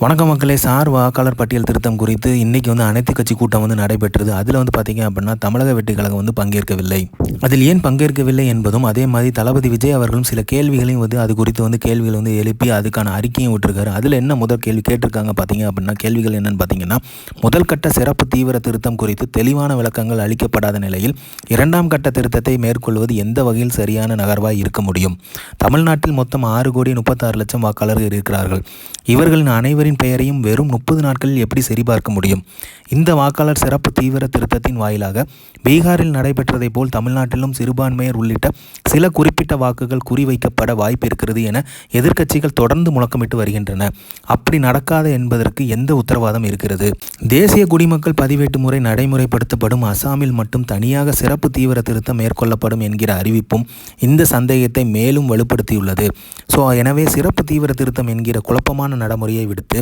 வணக்கம் மக்களே சார் வாக்காளர் பட்டியல் திருத்தம் குறித்து இன்றைக்கி வந்து அனைத்து கட்சி கூட்டம் வந்து நடைபெற்றது. அதில் வந்து பார்த்திங்க அப்படின்னா தமிழக வெற்றி கழகம் வந்து பங்கேற்கவில்லை. அதில் ஏன் பங்கேற்கவில்லை என்பதும் அதே மாதிரி தளபதி விஜய் அவர்களும் சில கேள்விகளையும் வந்து அது குறித்து வந்து கேள்விகள் வந்து எழுப்பி அதுக்கான அறிக்கையும் விட்டுருக்காரு. அதில் என்ன முதல் கேள்வி கேட்டிருக்காங்க பார்த்தீங்க அப்படின்னா கேள்விகள் என்னென்னு பார்த்தீங்கன்னா முதல் கட்ட சிறப்பு தீவிர திருத்தம் குறித்து தெளிவான விளக்கங்கள் அளிக்கப்படாத நிலையில் இரண்டாம் கட்ட திருத்தத்தை மேற்கொள்வது எந்த வகையில் சரியான நகர்வாய் இருக்க முடியும்? தமிழ்நாட்டில் மொத்தம் ஆறு கோடி முப்பத்தாறு லட்சம் வாக்காளர்கள் இருக்கிறார்கள். இவர்களின் அனைவரின் பெயரையும் வெறும் முப்பது நாட்களில் எப்படி சரிபார்க்க முடியும்? இந்த வாக்காளர் சிறப்பு தீவிர திருத்தத்தின் வாயிலாக பீகாரில் நடைபெற்றதை போல் தமிழ் தமிழ்நாட்டிலும் சிறுபான்மையர் உள்ளிட்ட சில குறிப்பிட்ட வாக்குகள் குறிவைக்கப்பட வாய்ப்பு இருக்கிறது என எதிர்க்கட்சிகள் தொடர்ந்து முழக்கமிட்டு வருகின்றன. அப்படி நடக்காத என்பதற்கு எந்த உத்தரவாதம் இருக்கிறது? தேசிய குடிமக்கள் பதிவேட்டு முறை நடைமுறைப்படுத்தப்படும் அசாமில் மட்டும் தனியாக சிறப்பு தீவிர திருத்தம் மேற்கொள்ளப்படும் என்கிற அறிவிப்பும் இந்த சந்தேகத்தை மேலும் வலுப்படுத்தியுள்ளது. ஸோ எனவே சிறப்பு தீவிர திருத்தம் என்கிற குழப்பமான நடைமுறையை விடுத்து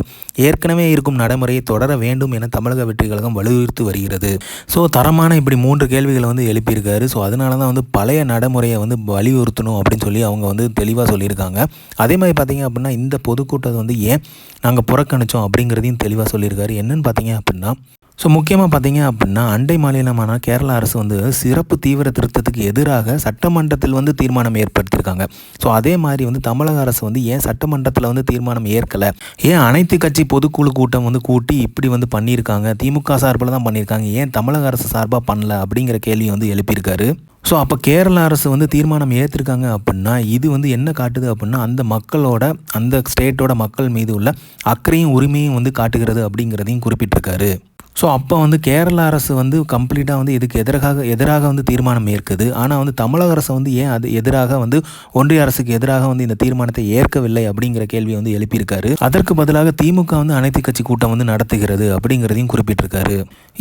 ஏற்கனவே இருக்கும் நடைமுறையை தொடர வேண்டும் என தமிழக வெற்றி கழகம் வலியுறுத்தி வருகிறது. ஸோ தரமான இப்படி மூன்று கேள்விகளை வந்து எழுப்பியிருக்காரு. ஸோ அதனால தான் வந்து பழைய நடைமுறையை வந்து வலியுறுத்தணும் அப்படின்னு சொல்லி அவங்க வந்து தெளிவாக சொல்லியிருக்காங்க. அதே மாதிரி பார்த்தீங்க அப்படின்னா இந்த பொதுக்கூட்டத்தை வந்து ஏன் நாங்கள் புறக்கணித்தோம் அப்படிங்கிறதையும் தெளிவாக சொல்லியிருக்காரு. என்னென்னு பார்த்தீங்க அப்படின்னா ஸோ முக்கியமாக பார்த்தீங்க அப்படின்னா அண்டை மாநிலமான கேரளா அரசு வந்து சிறப்பு தீவிர திருத்தத்துக்கு எதிராக சட்டமன்றத்தில் வந்து தீர்மானம் ஏற்படுத்தியிருக்காங்க ஸோ அதே மாதிரி வந்து தமிழக அரசு வந்து ஏன் சட்டமன்றத்தில் வந்து தீர்மானம் ஏற்கலை? ஏன் அனைத்து கட்சி பொதுக்குழு கூட்டம் வந்து கூட்டி இப்படி வந்து பண்ணியிருக்காங்க? திமுக சார்பில் தான் பண்ணியிருக்காங்க. ஏன் தமிழக அரசு சார்பாக பண்ணல? அப்படிங்கிற கேள்வி வந்து எழுப்பியிருக்காரு. ஸோ அப்போ கேரள அரசு வந்து தீர்மானம் ஏற்றிருக்காங்க அப்படின்னா இது வந்து என்ன காட்டுது அப்படின்னா அந்த மக்களோட அந்த ஸ்டேட்டோட மக்கள் மீது உள்ள அக்கறையும் உரிமையும் வந்து காட்டுகிறது அப்படிங்கிறதையும் குறிப்பிட்டிருக்காரு. ஸோ அப்போ வந்து கேரள அரசு வந்து கம்ப்ளீட்டாக வந்து இதுக்கு எதிராக எதிராக வந்து தீர்மானம் ஏற்குது. ஆனால் வந்து தமிழக அரசு வந்து ஏன் அது எதிராக வந்து ஒன்றிய அரசுக்கு எதிராக வந்து இந்த தீர்மானத்தை ஏற்கவில்லை அப்படிங்கிற கேள்வியை வந்து எழுப்பியிருக்காரு. அதற்கு பதிலாக திமுக வந்து அனைத்து கட்சி கூட்டம் வந்து நடத்துகிறது அப்படிங்கிறதையும் குறிப்பிட்டிருக்காரு.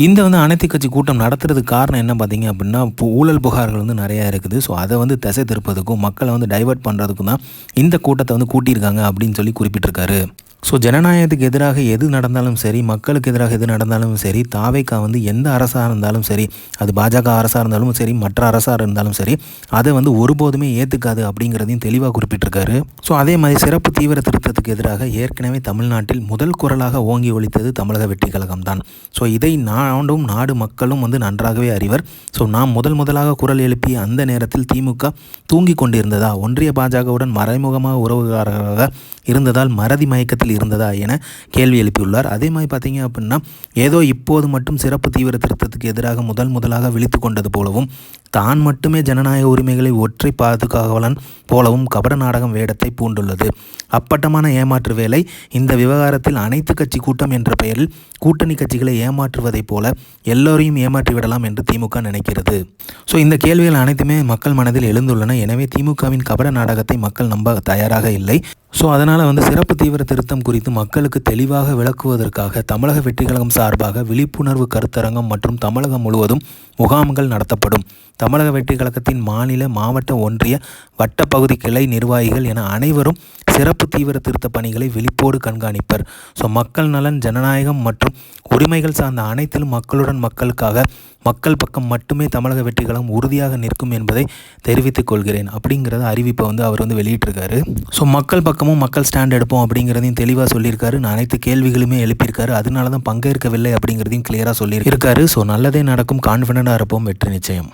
இந்த வந்து அனைத்து கட்சி கூட்டம் நடத்துறதுக்கு காரணம் என்ன பார்த்தீங்க அப்படின்னா ஊழல் புகார்கள் வந்து நிறையா இருக்குது. ஸோ அதை வந்து திசை திருப்பதுக்கும் மக்களை வந்து டைவெர்ட் பண்ணுறதுக்கும் தான் இந்த கூட்டத்தை வந்து கூட்டியிருக்காங்க அப்படின்னு சொல்லி குறிப்பிட்டிருக்காரு. ஸோ ஜனநாயகத்துக்கு எதிராக எது நடந்தாலும் சரி மக்களுக்கு எதிராக எது நடந்தாலும் சரி தாவைக்கா வந்து எந்த அரசாக இருந்தாலும் சரி அது பாஜக அரசாக இருந்தாலும் சரி மற்ற அரசாக இருந்தாலும் சரி அதை வந்து ஒருபோதுமே ஏற்றுக்காது அப்படிங்கிறதையும் தெளிவாக குறிப்பிட்டிருக்காரு. ஸோ அதே மாதிரி சிறப்பு தீவிர திருத்தத்துக்கு எதிராக ஏற்கனவே தமிழ்நாட்டில் முதல் குரலாக ஓங்கி ஒழித்தது தமிழக வெற்றி கழகம் தான். ஸோ இதை நாடும் நாடு மக்களும் வந்து நன்றாகவே அறிவர். ஸோ நாம் முதல் முதலாக குரல் எழுப்பிய அந்த நேரத்தில் திமுக தூங்கி கொண்டிருந்ததா? ஒன்றிய பாஜகவுடன் மறைமுகமாக உறவுகாரராக இருந்ததால் மறதி மயக்கத்தில் இருந்ததா என கேள்வி எழுப்பியுள்ளார். அதே மாதிரி பார்த்தீங்க அப்படின்னா ஏதோ இப்போது மட்டும் சிறப்பு தீவிர திருத்தத்துக்கு எதிராக முதல் முதலாக விழித்து கொண்டது போலவும் தான் மட்டுமே ஜனநாயக உரிமைகளை ஒற்றை பாதுகாவலன் போலவும் கபட நாடகம் வேடத்தை பூண்டுள்ளது. அப்பட்டமான ஏமாற்று வேலை இந்த விவகாரத்தில் அனைத்து கட்சி கூட்டம் என்ற பெயரில் கூட்டணி கட்சிகளை ஏமாற்றுவதைப் போல எல்லோரையும் ஏமாற்றிவிடலாம் என்று திமுக நினைக்கிறது. ஸோ இந்த கேள்விகள் அனைத்துமே மக்கள் மனதில் எழுந்துள்ளன. எனவே திமுகவின் கபட நாடகத்தை மக்கள் நம்ப தயாராக இல்லை. ஸோ அதனால் வந்து சிறப்பு தீவிர திருத்தம் குறித்து மக்களுக்கு தெளிவாக விளக்குவதற்காக தமிழக வெற்றிக்கழகம் சார்பாக விழிப்புணர்வு கருத்தரங்கம் மற்றும் தமிழகம் முழுவதும் முகாம்கள் நடத்தப்படும். தமிழக வெற்றி கழகத்தின் மாநில மாவட்ட ஒன்றிய வட்டப்பகுதி கிளை நிர்வாகிகள் என அனைவரும் சிறப்பு தீவிர திருத்த பணிகளை விழிப்போடு கண்காணிப்பர். ஸோ மக்கள் நலன் ஜனநாயகம் மற்றும் உரிமைகள் சார்ந்த அனைத்திலும் மக்களுடன் மக்களுக்காக மக்கள் பக்கம் மட்டுமே தமிழக வெற்றிகளும் உறுதியாக நிற்கும் என்பதை தெரிவித்துக் கொள்கிறேன். அப்படிங்கிறத அறிவிப்பை வந்து அவர் வந்து வெளியிட்டிருக்காரு. ஸோ மக்கள் பக்கமும் மக்கள் ஸ்டாண்ட் எடுப்போம் அப்படிங்கிறதையும் தெளிவாக சொல்லியிருக்காரு. அனைத்து கேள்விகளுமே எழுப்பியிருக்காரு. அதனால தான் பங்கேற்கவில்லை அப்படிங்கிறதையும் கிளியராக சொல்லியிருக்காரு. ஸோ நல்லதே நடக்கும். கான்ஃபிடன்ஸ் இருப்போம் வெற்றி நிச்சயம்.